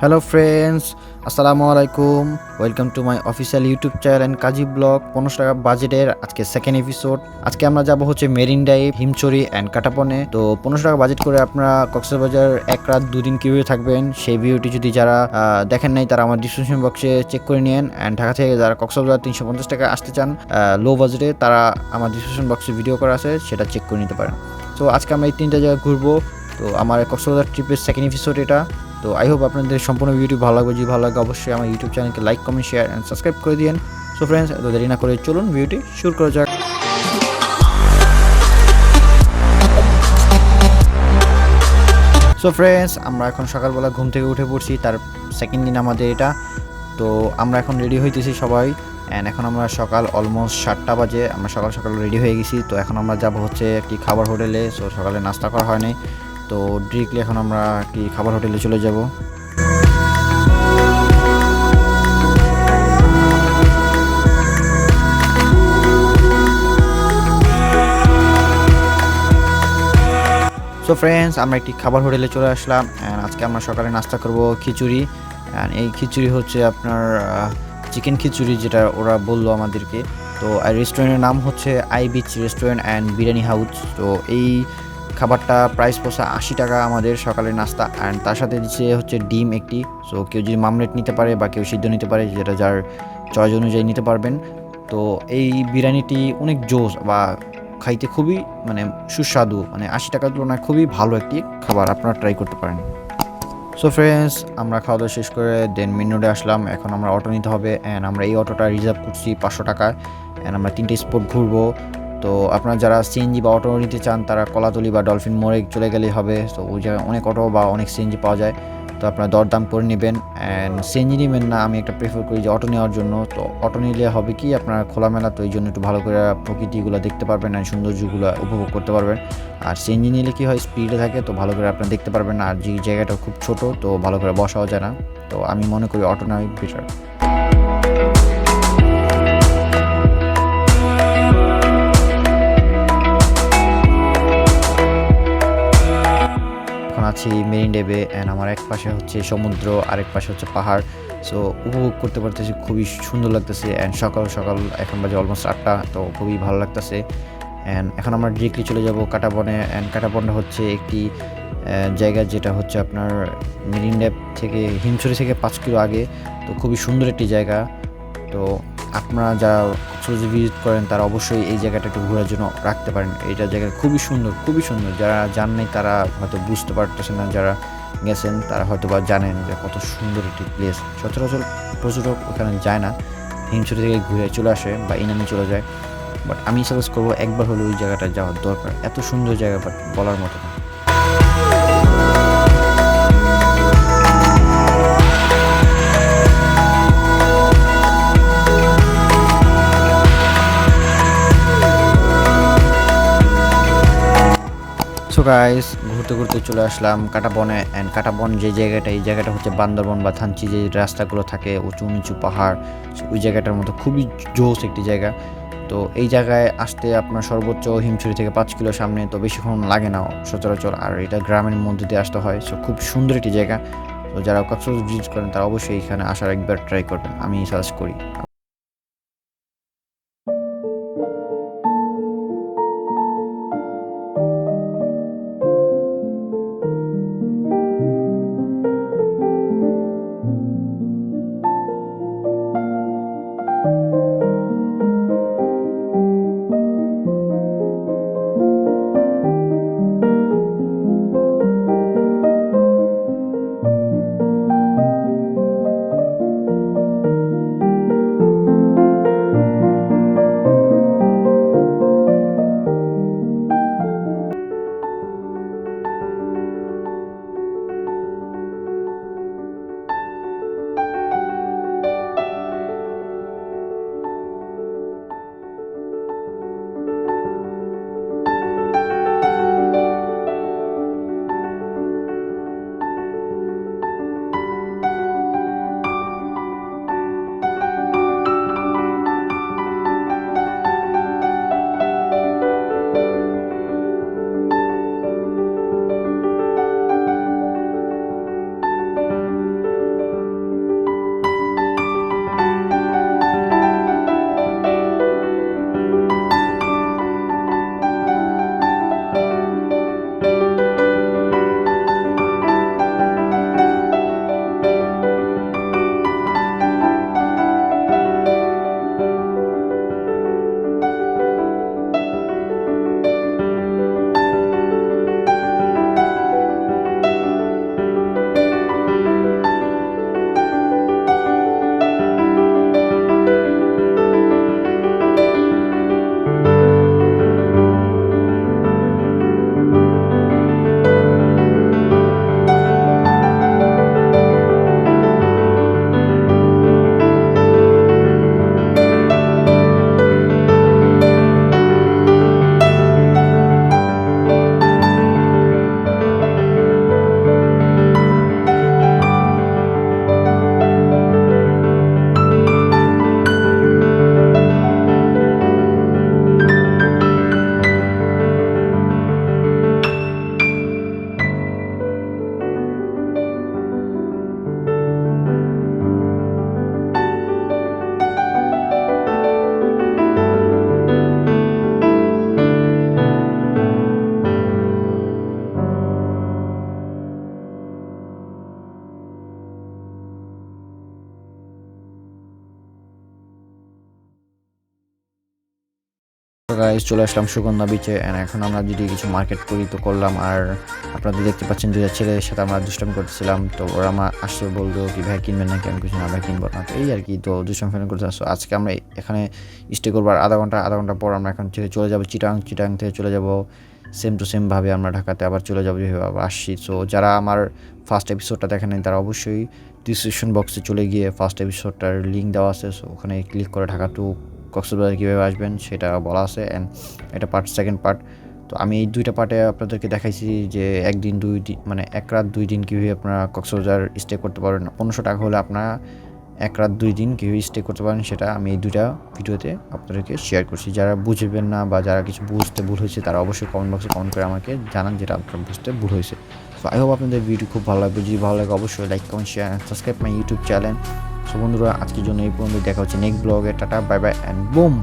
Hello friends আসসালামু আলাইকুম। Welcome to my official YouTube channel and Kazi vlog পনেরোশো টাকা বাজেটের আজকে সেকেন্ড এপিসোড আজকে আমরা যাব হচ্ছে মেরিন ড্রাইভ হিমচুরি অ্যান্ড কাটাপনে তো পনেরোশো টাকা বাজেট করে আপনারা কক্সবাজার এক রাত দুদিন কীভাবে থাকবেন, সেই ভিডিওটি যদি যারা দেখেন নাই, তারা আমার ডিসক্রিপশন বক্সে চেক করে নিন অ্যান্ড ঢাকা থেকে যারা কক্সবাজার তিনশো পঞ্চাশ টাকা আসতে চান লো বাজেটে তারা আমার ডিসক্রিপশন বক্সে ভিডিও করা আছে, সেটা চেক করে নিতে পারেন। তো আজকে আমরা এই তিনটা জায়গায় ঘুরবো। তো আমার কক্সবাজার ট্রিপের সেকেন্ড এপিসোড এটা। তো আই হোপ আপনাদের সম্পূর্ণ ভিডিও ভালো লাগবে। যদি ভালো লাগে, অবশ্যই আমার ইউটিউব চ্যানেলকে like comment share and subscribe করে দিন সো ফ্রেন্ডস এত দেরি না করে চলুন ভিডিওটি শুরু করা যাক। সো ফ্রেন্ডস আমরা এখন সকালবেলা ঘুম থেকে উঠে পড়ছি, তার সেকেন্ড দিন আমাদের এটা। তো আমরা এখন রেডি হইতেছি সবাই। অ্যান্ড এখন আমরা সকাল অলমোস্ট সাতটা বাজে, আমরা সকাল সকাল রেডি হয়ে গেছি। তো এখন আমরা যাব হচ্ছে একটি খাবার হোটেলে। সো সকালে নাস্তা করা হয়নি তো ডিরেক্টলি এখন আমরা একটি খাবার হোটেলে চলে যাব। সো ফ্রেন্ডস আমরা একটি খাবার হোটেলে চলে আসলাম অ্যান্ড আজকে আমরা সকালে নাস্তা করব খিচুড়ি। অ্যান্ড এই খিচুড়ি হচ্ছে আপনার চিকেন খিচুড়ি যেটা ওরা বলল আমাদেরকে। তো রেস্টুরেন্টের নাম হচ্ছে I beach restaurant and biryani house তো এই খাবারটা প্রাইস পড়ছে আশি টাকা আমাদের সকালের নাস্তা। অ্যান্ড তার সাথে দিচ্ছে হচ্ছে ডিম একটি। সো কেউ যদি মামলেট নিতে পারে বা কেউ সিদ্ধ নিতে পারে, যেটা যার চয়েস অনুযায়ী নিতে পারবেন। তো এই বিরিয়ানিটি অনেক জোস বা খাইতে খুবই মানে সুস্বাদু। মানে আশি টাকার তুলনায় খুবই ভালো একটি খাবার, আপনারা ট্রাই করতে পারেন। সো ফ্রেন্ডস আমরা খাওয়া দাওয়া শেষ করে দেন মিনুডে আসলাম। এখন আমরা অটো নিতে হবে। অ্যান্ড আমরা এই অটোটা রিজার্ভ করছি পাঁচশো টাকায়। অ্যান্ড আমরা তিনটে স্পট ঘুরবো। তো আপনারা যারা সিএনজি বা অটো নিতে চান, তারা কলাতলি বা ডলফিন মোড়ে চলে গেলেই হবে। তো ওই জায়গায় অনেক অটো বা অনেক সিএনজি পাওয়া যায়। তো আপনারা দরদাম করে নেবেন। অ্যান্ড সিএনজি নেবেন না, আমি একটা প্রেফার করি যে অটো নেওয়ার জন্য। তো অটো নিলে হবে কি, আপনার খোলামেলা তো এই জন্য একটু ভালো করে প্রকৃতিগুলো দেখতে পারবেন আর সৌন্দর্যগুলো উপভোগ করতে পারবেন। আর সিএনজি নিলে কি হয় স্পিডে থাকে, তো ভালো করে আপনারা দেখতে পারবেন। আর যে জায়গাটা খুব ছোট, তো ভালো করে বসাও যায় না। তো আমি মনে করি অটো নেওয়াই বেটার আছি মেরিন ডেবে অ্যান্ড আমার এক পাশে হচ্ছে সমুদ্র, আরেক পাশে হচ্ছে পাহাড়। সো উপভোগ করতে পারতেছি, খুবই সুন্দর লাগতেছে অ্যান্ড সকাল সকাল এখন বাজে অলমোস্ট আটটা, তো খুবই ভালো লাগতেছে। অ্যান্ড এখন আমরা ডিরেক্টলি চলে যাব কাটাবনে অ্যান্ড কাটাবনটা হচ্ছে একটি জায়গা যেটা হচ্ছে আপনার মেরিন ড্যাব থেকে হিমছড়ি থেকে পাঁচ কিলো আগে। তো খুবই সুন্দর একটি জায়গা। তো আপনারা যারা কক্সবাজার ভিজিট করেন, তারা অবশ্যই এই জায়গাটা একটু ঘোরার জন্য রাখতে পারেন। এইটা জায়গা খুবই সুন্দর খুবই সুন্দর। যারা জান নাই, তারা হয়তো বুঝতে পারতেছেন না, যারা গেছেন, তারা হয়তো বা জানেন যে কত সুন্দর একটি প্লেস সচরাচর পর্যটক ওখানে যায় না হিমছড়ি থেকে ঘুরে চলে আসে বা ইনানি চলে যায়। বাট আমি সাজেস্ট করব, একবার হলে ওই জায়গাটা যাওয়ার দরকার। এত সুন্দর জায়গা বাট বলার মতো না। সো গাইস, ঘুরতে ঘুরতে চলে আসলাম কাটাবনে। অ্যান্ড কাটাবন যে জায়গাটা, এই জায়গাটা হচ্ছে বান্দরবন বা থানচি যে রাস্তাগুলো থাকে, উঁচু নিচু পাহাড় ওই জায়গাটার মতো খুবই জোস একটি জায়গা। তো এই জায়গায় আসতে আপনার সর্বোচ্চ হিমছড়ি থেকে পাঁচ কিলো সামনে, তো বেশিক্ষণ লাগে না সচরাচর। আর এটা গ্রামের মধ্যে দিয়ে আসতে হয়, সো খুব সুন্দর একটি জায়গা। তো যারা কক্সবাজার ভিজিট করেন, তারা অবশ্যই এখানে আসার একবার ট্রাই করবেন। আমি সাজেস্ট করি। গাইজ চলে আসলাম সুগন্ধা বিচে অ্যান্ড এখন আমরা যদি কিছু মার্কেট করি, তো করলাম। আর আপনারা দেখতে পাচ্ছেন দুইটা ছেলের সাথে আমরা দুষ্টামি করতেছিলাম। তো ওরা আমার আসতে বলল কি, ভাই, কিনবেন নাকি? আমি কিছু না ভাই, কিনবো না। তো এই আর কি, তো দুষ্টামি ফ্যান করতে আসছো আজকে আমরা এখানে স্টে করব, আর আধা ঘণ্টা আধা ঘণ্টা পর আমরা এখন থেকে চলে যাব চিটাং চিটাং থেকে চলে যাব। সেম টু সেমভাবে আমরা ঢাকাতে আবার চলে যাব, যেভাবে আবার আসছি। সো যারা আমার ফার্স্ট এপিসোডটা দেখেন তারা অবশ্যই ডিসক্রিপশন বক্সে চলে গিয়ে ফার্স্ট এপিসোডটার লিঙ্ক দেওয়া আছে। সো ওখানে ক্লিক করে ঢাকা টু কক্সবাজার কীভাবে আসবেন সেটা বলা আছে অ্যান্ড এটা পার্ট সেকেন্ড পার্ট তো আমি এই দুইটা পার্টে আপনাদেরকে দেখাইছি যে একদিন, দুই দিন মানে এক রাত, দুই দিন কীভাবে আপনারা কক্সবাজার স্টে করতে পারেন। পনেরোশো টাকা হলে আপনারা এক রাত, দুই দিন কীভাবে স্টে করতে পারেন সেটা আমি এই দুইটা ভিডিওতে আপনাদেরকে শেয়ার করছি। যারা বুঝবেন না বা যারা কিছু বুঝতে ভুল হয়েছে তারা অবশ্যই কমেন্ট বক্সে কমেন্ট করে আমাকে জানান যেটা আপনার বুঝতে ভুল হয়েছে। সো আই হোপ আপনাদের ভিডিও খুব ভালো লাগবে। যদি ভালো লাগে অবশ্যই like comment share subscribe my YouTube channel so বন্ধুরা, আজকের জন্য এই পর্যন্ত দেখা হচ্ছে নেক্সট ব্লগে tata bye bye and boom